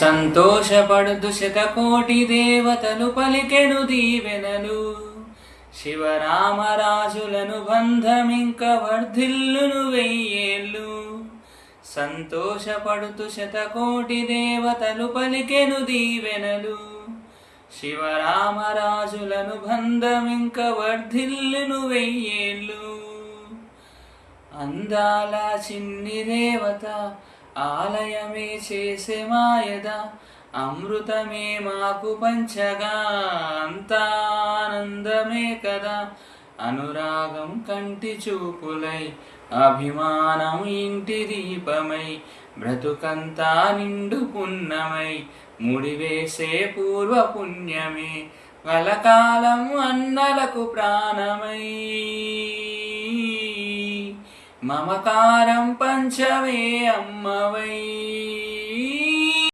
సంతోషపడుతు శతకోటి దేవతలు పలికెను దీవెనలు. శివరామరాజులను బంధమింక వర్ధిల్లును వెయ్యేళ్ళు. సంతోషపడుతు శతకోటి దేవతలు పలికెను దీవెనలు. శివరామరాజులను బంధమింక వర్ధిల్లును వెయ్యేళ్ళు. అందాల చిన్ని దేవత ఆలయమే చేసే మాయద అమృతమే మాకు పంచగా అంతానందమే కదా. అనురాగం కంటి చూపులై అభిమానం ఇంటి దీపమై బ్రతుకంతా నిండు పుణ్యమై ముడివేసే పూర్వ పుణ్యమే కలకాలం అన్నలకు ప్రాణమై. మమకారం పంచమే అమ్మవై